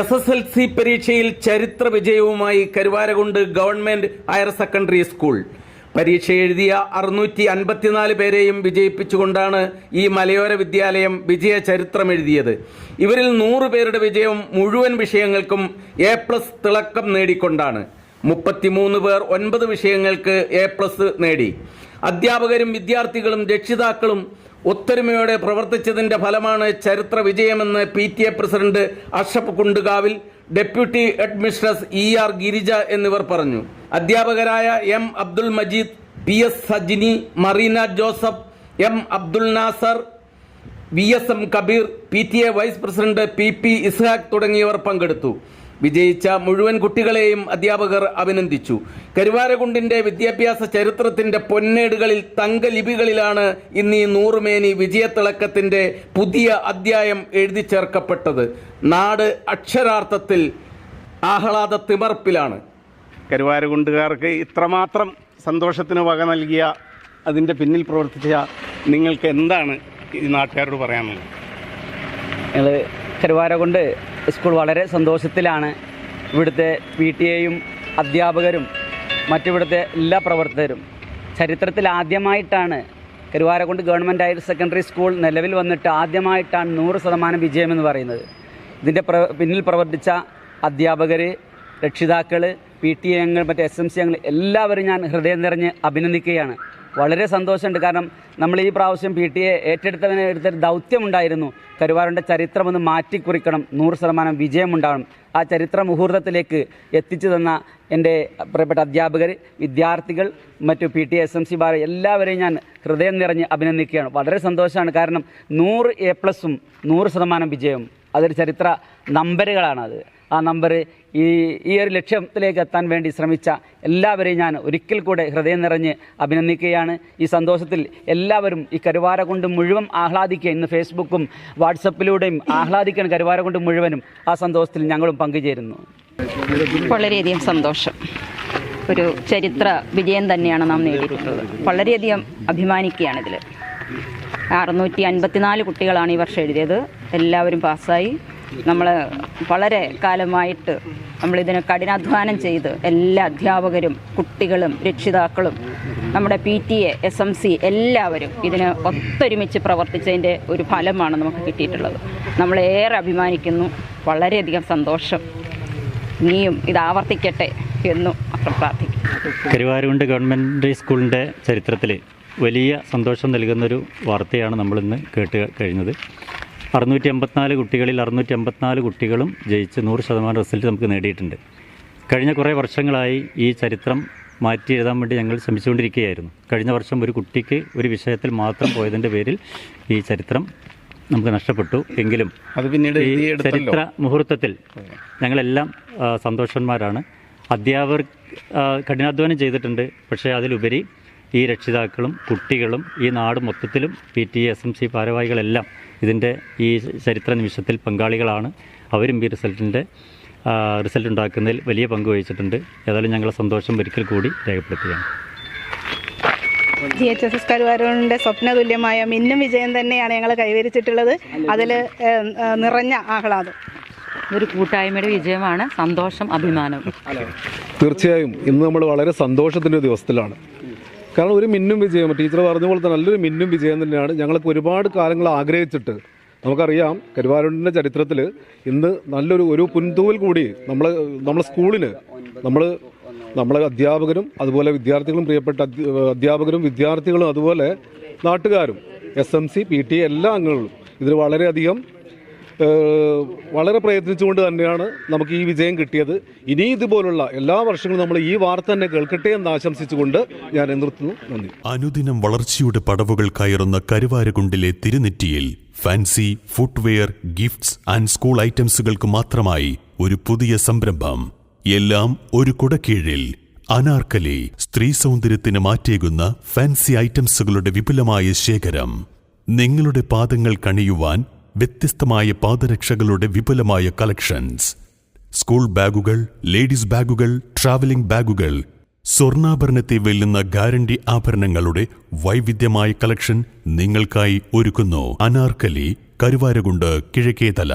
S S L C പരീക്ഷയിൽ ചരിത്ര വിജയവുമായി Karuvarakundu government higher secondary school. പരീക്ഷ എഴുതിയ അറുന്നൂറ്റി അൻപത്തിനാല് പേരെയും വിജയിപ്പിച്ചുകൊണ്ടാണ് ഈ മലയോര വിദ്യാലയം വിജയ ചരിത്രം എഴുതിയത്. ഇവരിൽ നൂറ് പേരുടെ വിജയം മുഴുവൻ വിഷയങ്ങൾക്കും എ പ്ലസ് തിളക്കം നേടിക്കൊണ്ടാണ്. മുപ്പത്തിമൂന്ന് പേർ ഒൻപത് വിഷയങ്ങൾക്ക് എ പ്ലസ് നേടി. അധ്യാപകരും വിദ്യാർത്ഥികളും രക്ഷിതാക്കളും ഒത്തൊരുമയോടെ പ്രവർത്തിച്ചതിന്റെ ഫലമാണ് ചരിത്ര വിജയമെന്ന് പി ടി എ പ്രസിഡന്റ് അഷപ്പ് കുണ്ടുകാവിൽ deputy headmistress E R Girija എന്നിവർ പറഞ്ഞു. അധ്യാപകരായ M Abdul Majeed P S Sajini Marina Joseph M Abdul Nasar V S M Kabeer P T A vice president P P Ishaq തുടങ്ങിയവർ പങ്കെടുത്തു. വിജയിച്ച മുഴുവൻ കുട്ടികളെയും അധ്യാപകർ അഭിനന്ദിച്ചു. കരുവാരകുണ്ടിന്റെ വിദ്യാഭ്യാസ ചരിത്രത്തിന്റെ പൊന്നേടുകളിൽ തങ്കലിപികളിലാണ് ഇന്ന് ഈ നൂറുമേനി വിജയത്തിളക്കത്തിന്റെ പുതിയ അധ്യായം എഴുതി ചേർക്കപ്പെട്ടത്. നാട് അക്ഷരാർത്ഥത്തിൽ ആഹ്ലാദ തിമർപ്പിലാണ് കരുവാരകുണ്ടുകാർക്ക് ഇത്രമാത്രം സന്തോഷത്തിന് വക നൽകിയ അതിന്റെ പിന്നിൽ പ്രവർത്തിച്ച നിങ്ങൾക്ക് എന്താണ് ഈ നാട്ടുകാരോട് പറയാനുള്ളത്? ഞങ്ങൾ കരുവാരകൊണ്ട് സ്കൂൾ വളരെ സന്തോഷത്തിലാണ് ഇവിടുത്തെ പി ടി എയും അധ്യാപകരും മറ്റിവിടുത്തെ എല്ലാ പ്രവർത്തകരും. ചരിത്രത്തിൽ ആദ്യമായിട്ടാണ് Karuvarakkundu government higher secondary school നിലവിൽ വന്നിട്ട് ആദ്യമായിട്ടാണ് നൂറ് ശതമാനം വിജയമെന്ന് പറയുന്നത്. ഇതിന്റെ പ്ര പിന്നിൽ പ്രവർത്തിച്ച അധ്യാപകർ രക്ഷിതാക്കൾ പി ടി എ അംഗങ്ങൾ മറ്റ് എസ് എം സി അംഗങ്ങൾ എല്ലാവരും ഞാൻ ഹൃദയം നിറഞ്ഞ് അഭിനന്ദിക്കുകയാണ്. വളരെ സന്തോഷമുണ്ട്. കാരണം നമ്മൾ ഈ പ്രാവശ്യം പി ടി എ ഏറ്റെടുത്തവന് എടുത്തൊരു ദൗത്യമുണ്ടായിരുന്നു. കരുവാറിന്റെ ചരിത്രം ഒന്ന് മാറ്റിക്കുറിക്കണം. നൂറ് ശതമാനം വിജയമുണ്ടാകണം ആ ചരിത്ര മുഹൂർത്തത്തിലേക്ക് എത്തിച്ചു തന്ന എന്റെ പ്രിയപ്പെട്ട അധ്യാപകർ വിദ്യാർത്ഥികൾ മറ്റു P T S M C bar എല്ലാവരെയും ഞാൻ ഹൃദയം നിറഞ്ഞ് അഭിനന്ദിക്കുകയാണ്. വളരെ സന്തോഷമാണ്. കാരണം നൂറ് എ പ്ലസും നൂറ് ശതമാനം വിജയവും. അതൊരു ചരിത്ര നമ്പറുകളാണത് ആ നമ്പർ ഈ ഈ ഒരു ലക്ഷ്യത്തിലേക്ക് എത്താൻ വേണ്ടി ശ്രമിച്ച എല്ലാവരെയും ഞാൻ ഒരിക്കൽ കൂടെ ഹൃദയം നിറഞ്ഞ് അഭിനന്ദിക്കുകയാണ്. ഈ സന്തോഷത്തിൽ എല്ലാവരും ഈ കരുവാര കൊണ്ട് മുഴുവൻ ആഹ്ലാദിക്കുക. ഇന്ന് ഫേസ്ബുക്കും വാട്സപ്പിലൂടെയും ആഹ്ലാദിക്കാൻ കരുവാര കൊണ്ട് മുഴുവനും ആ സന്തോഷത്തിൽ ഞങ്ങളും പങ്കുചേരുന്നു. വളരെയധികം സന്തോഷം. ഒരു ചരിത്ര വിജയം തന്നെയാണ് നാം നേടിയിട്ടുള്ളത്. വളരെയധികം അഭിമാനിക്കുകയാണ് ഇതിൽ അറുന്നൂറ്റി അൻപത്തിനാല് കുട്ടികളാണ് ഈ വർഷം എഴുതിയത്. എല്ലാവരും പാസ്സായി. നമ്മൾ വളരെ കാലമായിട്ട് നമ്മളിതിന് കഠിനാധ്വാനം ചെയ്ത് എല്ലാ അധ്യാപകരും കുട്ടികളും രക്ഷിതാക്കളും നമ്മുടെ P T A S M C എല്ലാവരും ഇതിന് ഒത്തൊരുമിച്ച് പ്രവർത്തിച്ചതിന്റെ ഒരു ഫലമാണ് നമുക്ക് കിട്ടിയിട്ടുള്ളത്. നമ്മളേറെ അഭിമാനിക്കുന്നു. വളരെയധികം സന്തോഷം. ഇനിയും ഇത് ആവർത്തിക്കട്ടെ എന്നും മാത്രം പ്രാർത്ഥിക്കും കരുവാരുകൊണ്ട് ഗവൺമെന്റ് സ്കൂളിന്റെ ചരിത്രത്തിൽ വലിയ സന്തോഷം നൽകുന്നൊരു വാർത്തയാണ് നമ്മളിന്ന് കേട്ട് കഴിഞ്ഞത്. അറുന്നൂറ്റി എൺപത്തിനാല് കുട്ടികളിൽ അറുന്നൂറ്റി എൺപത്തിനാല് കുട്ടികളും ജയിച്ച് നൂറ് ശതമാനം റിസൾട്ട് നമുക്ക് നേടിയിട്ടുണ്ട്. കഴിഞ്ഞ കുറേ വർഷങ്ങളായി ഈ ചരിത്രം മാറ്റി എഴുതാൻ വേണ്ടി ഞങ്ങൾ ശ്രമിച്ചുകൊണ്ടിരിക്കുകയായിരുന്നു. കഴിഞ്ഞ വർഷം ഒരു കുട്ടിക്ക് ഒരു വിഷയത്തിൽ മാത്രം പോയതിന്റെ പേരിൽ ഈ ചരിത്രം നമുക്ക് നഷ്ടപ്പെട്ടു. എങ്കിലും അത് പിന്നീട് ഈ. ചരിത്ര മുഹൂർത്തത്തിൽ ഞങ്ങളെല്ലാം സന്തോഷന്മാരാണ്. അധ്യാപകർ കഠിനാധ്വാനം ചെയ്തിട്ടുണ്ട്. പക്ഷേ അതിലുപരി ഈ രക്ഷിതാക്കളും കുട്ടികളും ഈ നാട് മൊത്തത്തിലും P T S M C ഭാരവാഹികളെല്ലാം ഇതിന്റെ ഈ ചരിത്ര നിമിഷത്തിൽ പങ്കാളികളാണ്. അവരും ഈ റിസൾട്ടിന്റെ റിസൾട്ട് ഉണ്ടാക്കുന്നതിൽ വലിയ പങ്ക് വഹിച്ചിട്ടുണ്ട്. ഏതായാലും ഞങ്ങളെ സന്തോഷം ഒരിക്കൽ കൂടി രേഖപ്പെടുത്തുകയാണ്. ജി എച്ച് എസ് എസ് കരുവാരൂരിന്റെ സ്വപ്നതുല്യമായ മിന്നും വിജയം തന്നെയാണ് ഞങ്ങൾ കൈവരിച്ചിട്ടുള്ളത്. അതിൽ നിറഞ്ഞ ആഹ്ലാദം. ഒരു കൂട്ടായ്മയുടെ വിജയമാണ്. സന്തോഷം അഭിമാനം. തീർച്ചയായും ഇന്ന് നമ്മൾ വളരെ സന്തോഷത്തിന്റെ ദിവസത്തിലാണ്. കാരണം ഒരു മിന്നും വിജയം ടീച്ചർ പറഞ്ഞ പോലെ തന്നെ നല്ലൊരു മിന്നും വിജയം തന്നെയാണ്. ഞങ്ങൾക്ക് ഒരുപാട് കാലങ്ങൾ ആഗ്രഹിച്ചിട്ട് നമുക്കറിയാം കരുവാരൂരിന്റെ ചരിത്രത്തിൽ ഇന്ന് നല്ലൊരു ഒരു പുൻതൂവൽ കൂടി നമ്മൾ നമ്മളെ സ്കൂളിന് നമ്മൾ നമ്മളെ അധ്യാപകരും അതുപോലെ വിദ്യാർത്ഥികളും പ്രിയപ്പെട്ട അധ്യാപകരും വിദ്യാർത്ഥികളും അതുപോലെ നാട്ടുകാരും S M C P T എല്ലാ അംഗങ്ങളും ഇതിൽ വളരെയധികം വളരെ പ്രയത്നിച്ചുകൊണ്ട് തന്നെയാണ് നമുക്ക് ഈ വിജയം കിട്ടിയത്. ഇനി ഇതുപോലുള്ള എല്ലാ വർഷങ്ങളും നമ്മൾ ഈ വാർത്ത തന്നെ കേൾക്കട്ടെ എന്ന് ആശംസിച്ചുകൊണ്ട് ഞാൻ നിർത്തുന്നു. നന്ദി. അനുദിനം വളർച്ചയുടെ പടവുകൾ കയറുന്ന കരുവാരകുണ്ടിലെ തിരുനെറ്റിയിൽ fancy footwear gifts and school ഐറ്റംസുകൾക്ക് മാത്രമായി ഒരു പുതിയ സംരംഭം. എല്ലാം ഒരു കുടക്കീഴിൽ. അനാർക്കലി സ്ത്രീ സൗന്ദര്യത്തിന് മാറ്റേകുന്ന ഫാൻസി ഐറ്റംസുകളുടെ വിപുലമായ ശേഖരം. നിങ്ങളുടെ പാദങ്ങൾ കണിയുവാൻ വ്യത്യസ്തമായ പാദരക്ഷകളുടെ വിപുലമായ കളക്ഷൻസ്. സ്കൂൾ ബാഗുകൾ ലേഡീസ് ബാഗുകൾ ട്രാവലിംഗ് ബാഗുകൾ സ്വർണാഭരണത്തെ വെല്ലുന്ന ഗ്യാരണ്ടി ആഭരണങ്ങളുടെ വൈവിധ്യമായ കളക്ഷൻ നിങ്ങൾക്കായി ഒരുക്കുന്നു. അനാർക്കലി കരുവാരകുണ്ട് കിഴക്കേതല.